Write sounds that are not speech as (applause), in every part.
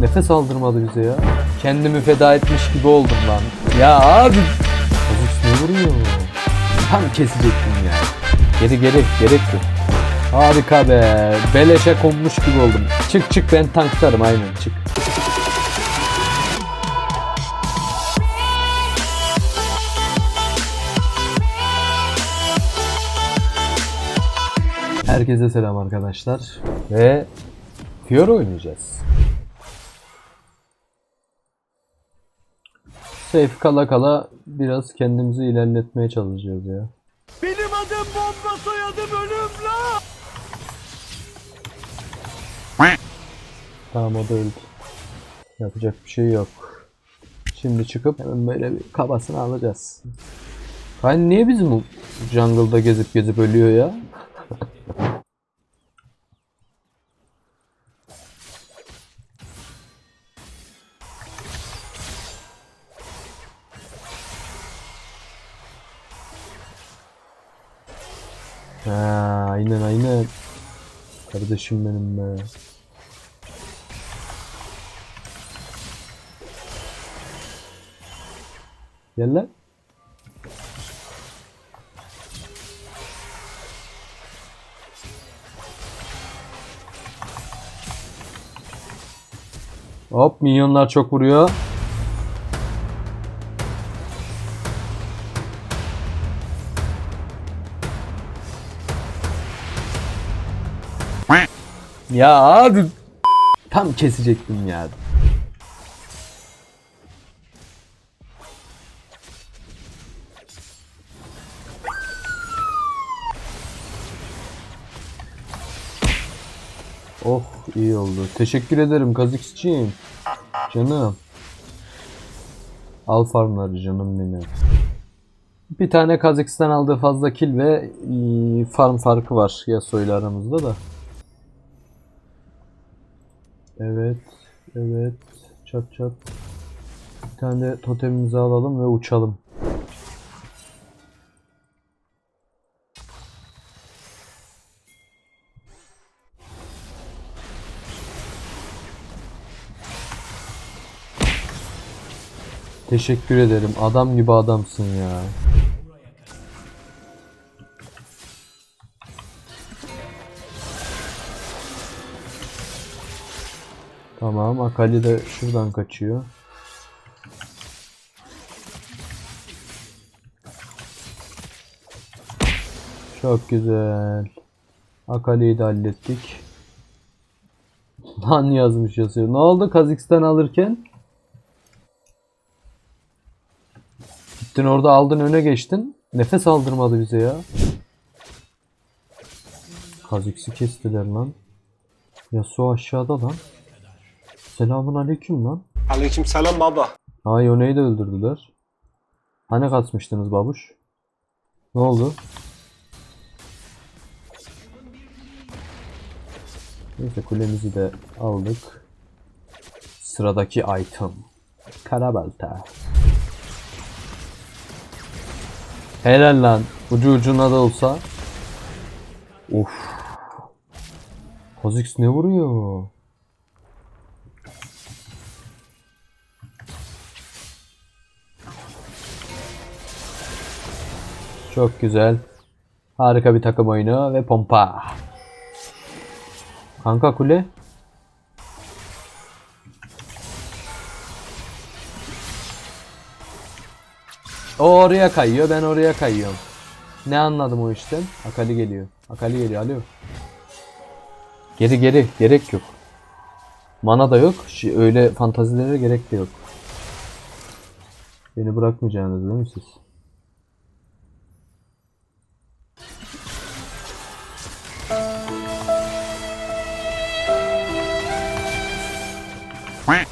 Nefes aldırmadı bize ya. Kendimi feda etmiş gibi oldum lan. Ya abi. Kazık ne vuruyor? Tam kesecektim ya. Geri geri gerek yok. Harika be. Beleşe konmuş gibi oldum. Çık çık ben tanklarım aynen çık. Herkese selam arkadaşlar. Ve Fiora oynayacağız. Safe kala kala biraz kendimizi ilerletmeye çalışacağız ya. Benim adım bomba soyadım ölüm la. Tamam o da öldü. Yapacak bir şey yok. Şimdi çıkıp hemen böyle bir kabasını alacağız. Hani niye bizim jungle'da gezip gezip ölüyor ya? Ha, aynen aynen. Kardeşim benim be. Gel lan. Hop minyonlar çok vuruyor. Ya abi tam kesecektim ya. Oh iyi oldu. Teşekkür ederim Kazikçiğim. Canım. Al farmları canım benim. Bir tane Kazakistan aldığı fazla kill ve farm farkı var Yasuo ile aramızda da. Evet. Evet. Çat çat. Bir tane de totemimizi alalım ve uçalım. Teşekkür ederim. Adam gibi adamsın ya. Tamam, Akali de şuradan kaçıyor. Çok güzel. Akali'yi de hallettik. Lan yazmış yazıyor. Ne oldu Kazakistan alırken? Gittin orada aldın öne geçtin. Nefes aldırmadı bize ya. Kaziksi kestiler lan. Yasuo aşağıda lan. Selamun aleyküm lan. Aleyküm selam baba. Ha Yone'yi de öldürdüler. Hani kaçmıştınız babuş? Ne oldu? Neyse kulemizi de aldık. Sıradaki item. Karabalta. Helal lan. Ucu ucuna da olsa. Of. Kha'Zix ne vuruyor? Çok güzel. Harika bir takım oyunu ve pompa. Kanka kule. O oraya kayıyor, ben oraya kayıyorum. Ne anladım o işten? Akali geliyor. Akali geliyor, alo. Geri geri, gerek yok. Mana da yok, öyle fantazilere gerek de yok. Beni bırakmayacaksınız değil mi siz?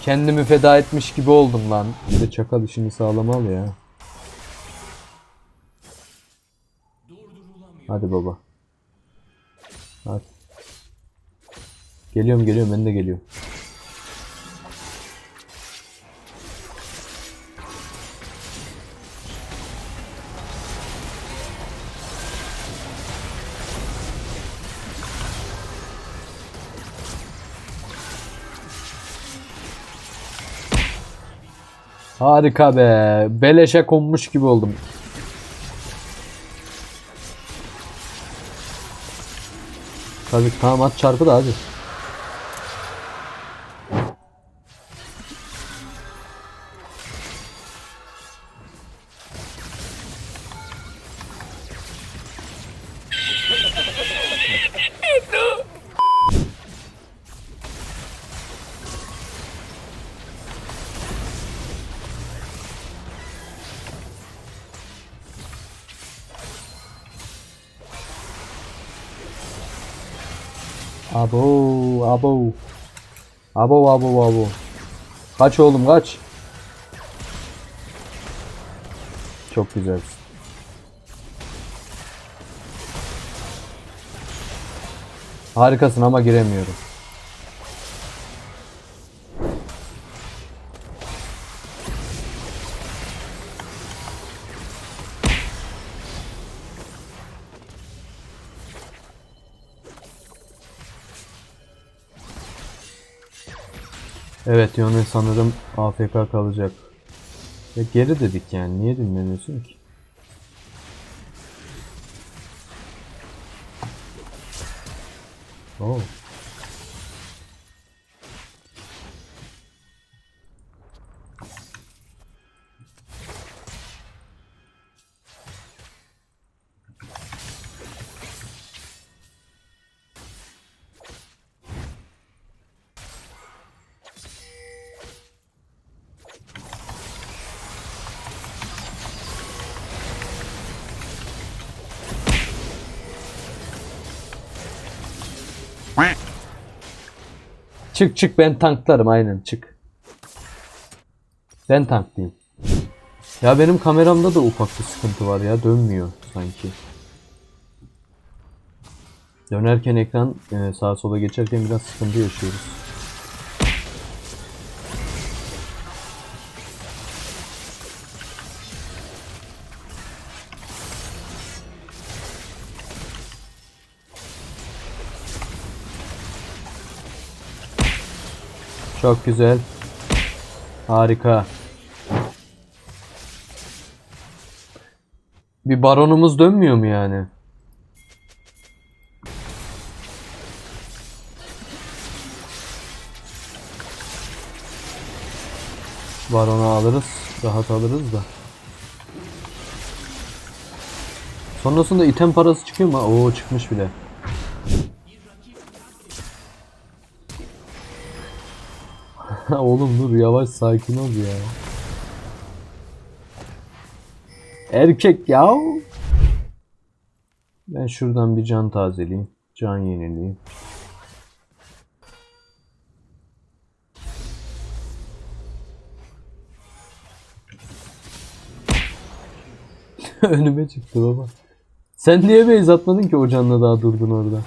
Kendimi feda etmiş gibi oldum lan. Bir de çakal işini sağlamalı ya. Hadi baba. Hadi. Geliyorum geliyorum ben de geliyorum. Harika be. Beleşe konmuş gibi oldum. Tabii tamam at çarpı da hadi. Abo, abo. Abo, abo, abo. Kaç oğlum kaç. Çok güzel. Harikasın ama giremiyorum. Evet Yone sanırım AFK kalacak. Ya geri dedik yani niye dinlemiyorsun ki? Oo. Çık çık ben tanklarım aynen çık. Ben tanklayayım. Ya benim kameramda da ufak bir sıkıntı var ya dönmüyor sanki. Dönerken ekran e, sağa sola geçerken biraz sıkıntı yaşıyoruz. Çok güzel. Harika. Bir baronumuz dönmüyor mu yani? Baronu alırız. Rahat alırız da. Sonrasında item parası çıkıyor mu? Oo çıkmış bile. (laughs) Oğlum dur yavaş sakin ol ya. Erkek ya. Ben şuradan bir can tazeleyeyim. Can yenileyim. (laughs) Önüme çıktı baba. Sen niye base atmadın ki o canla daha durdun orada?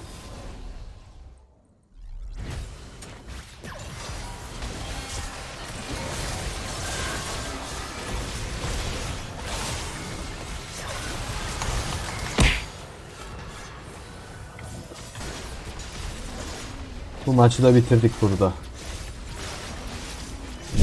Bu maçı da bitirdik burada.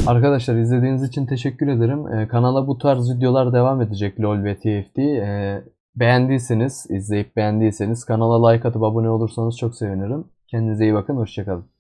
Arkadaşlar izlediğiniz için teşekkür ederim. Ee, kanala bu tarz videolar devam edecek LoL ve TFT. Ee, beğendiyseniz, izleyip beğendiyseniz kanala like atıp abone olursanız çok sevinirim. Kendinize iyi bakın, hoşçakalın.